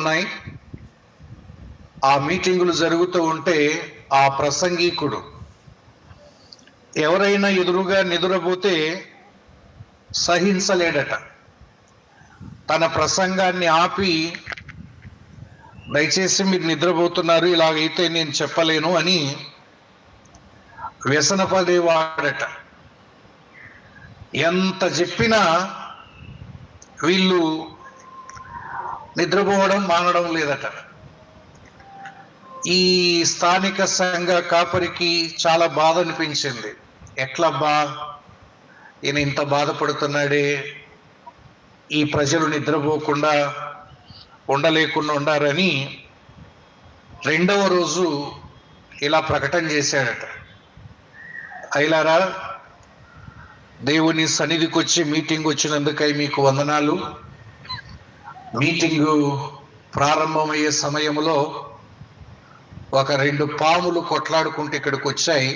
జరుగుతున్నాయి. ఆ మీటింగులు జరుగుతూ ఉంటే ఆ ప్రసంగికుడు ఎవరైనా ఎదురుగా నిద్రపోతే సహించలేడట. తన ప్రసంగాన్ని ఆపి దయచేసి మీరు నిద్రపోతున్నారు ఇలాగైతే నేను చెప్పలేను అని వ్యసనపడేవాడట. ఎంత చెప్పినా వీళ్ళు నిద్రపోవడం మానడం లేదట. ఈ స్థానిక సంఘ కాపరికి చాలా బాధ అనిపించింది. ఎట్లబ్బా ఈయన ఇంత బాధపడుతున్నాడే ఈ ప్రజలు నిద్రపోకుండా ఉండలేకుండా ఉండారని రెండవ రోజు ఇలా ప్రకటన చేశాడట. అయిలారా దేవుని సన్నిధికి వచ్చి మీటింగ్ వచ్చినందుకై మీకు వందనాలు. మీటింగు ప్రారంభమయ్యే సమయంలో ఒక రెండు పాములు కొట్లాడుకుంటూ ఇక్కడికి వచ్చాయి.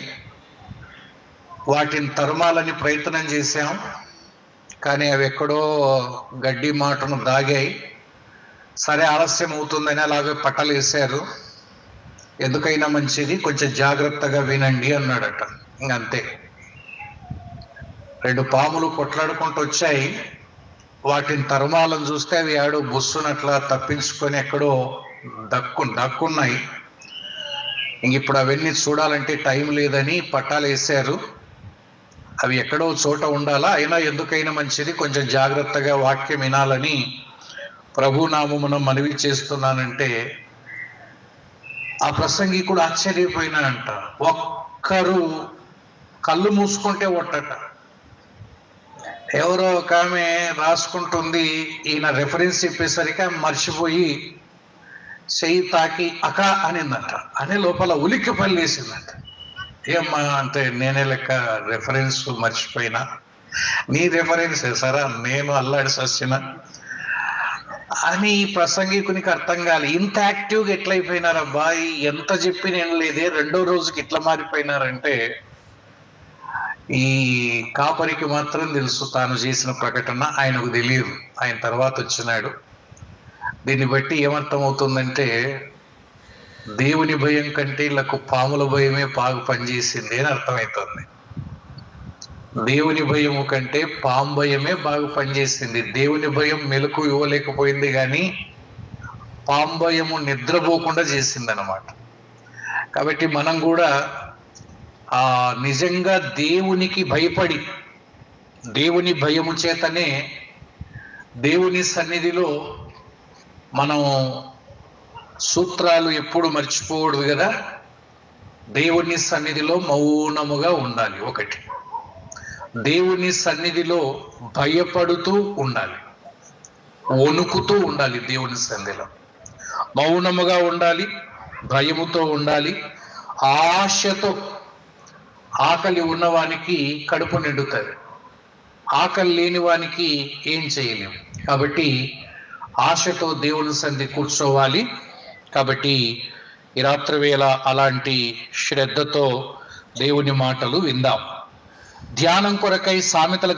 వాటిని తరమాలని ప్రయత్నం చేశాం. కానీ అవి ఎక్కడో గడ్డి మాటను దాగాయి. సరే ఆలస్యం అవుతుందని అలాగే పట్టలు వేశారు. ఎందుకైనా మంచిది కొంచెం జాగ్రత్తగా వినండి అన్నాడట. అంతే. రెండు పాములు కొట్లాడుకుంటూ వచ్చాయి. వాటిని తరుమాలను చూస్తే అవి ఆడో బుస్సునట్లా తప్పించుకొని ఎక్కడో దక్కు దక్కున్నాయి. ఇంక ఇప్పుడు అవన్నీ చూడాలంటే టైం లేదని పట్టాలు వేశారు. అవి ఎక్కడో చోట ఉండాలా? అయినా ఎందుకైనా మంచిది. కొంచెం జాగ్రత్తగా వాక్యం వినాలని ప్రభునామమున మనవి చేస్తున్నానంటే ఆ ప్రసంగికుడు ఆశ్చర్యపోయినాడంట. ఒక్కరు కళ్ళు మూసుకుంటే ఒట్టట. ఎవరో ఒక ఆమె రాసుకుంటుంది ఈయన రెఫరెన్స్ చెప్పేసరికి మర్చిపోయి చెయ్యి తాకి అక అనిందట. అనే లోపల ఉలిక్కి పల్లేసిందంట ఏమ్మా అంటే నేనే లెక్క రెఫరెన్స్ మర్చిపోయినా? నీ రెఫరెన్స్ సరా? నేను అల్లాడి సచ్చిన? అని ఈ ప్రసంగికునికి అర్థం కాలే. ఇంత యాక్టివ్గా ఎట్లయిపోయినారు అబ్బాయి ఎంత చెప్పి నేను లేదే. రెండో రోజుకి ఇట్లా మారిపోయినారంటే ఈ కాపరికి మాత్రం తెలుసు తాను చేసిన ప్రకటన ఆయనకు తెలియదు. ఆయన తర్వాత వచ్చినాడు. దీన్ని బట్టి ఏమర్థం అవుతుందంటే దేవుని భయం కంటే ఇళ్ళకు పాముల భయమే పాగు పనిచేసింది అని అర్థమవుతుంది దేవుని భయము కంటే పాము భయమే బాగా పనిచేసింది. దేవుని భయం మెలకు ఇవ్వలేకపోయింది కానీ పాము భయము నిద్రపోకుండా చేసిందనమాట కాబట్టి మనం కూడా ఆ నిజంగా దేవునికి భయపడి దేవుని భయము చేతనే దేవుని సన్నిధిలో మనం సూత్రాలు ఎప్పుడు మర్చిపోకూడదు కదా? దేవుని సన్నిధిలో మౌనముగా ఉండాలి ఒకటి. దేవుని సన్నిధిలో భయపడుతూ ఉండాలి. వణుకుతూ ఉండాలి దేవుని సన్నిధిలో. మౌనముగా ఉండాలి భయముతో ఉండాలి ఆశతో ఆకలి ఉన్నవానికి కడుపు నిండుతుంది. ఆకలి లేని వానికి ఏం చేయలేము. కాబట్టి ఆశతో దేవుని సంధి కూర్చోవాలి. కాబట్టి ఈ రాత్రి వేళ అలాంటి శ్రద్ధతో దేవుని మాటలు విందాం. ధ్యానం కొరకై సామెతల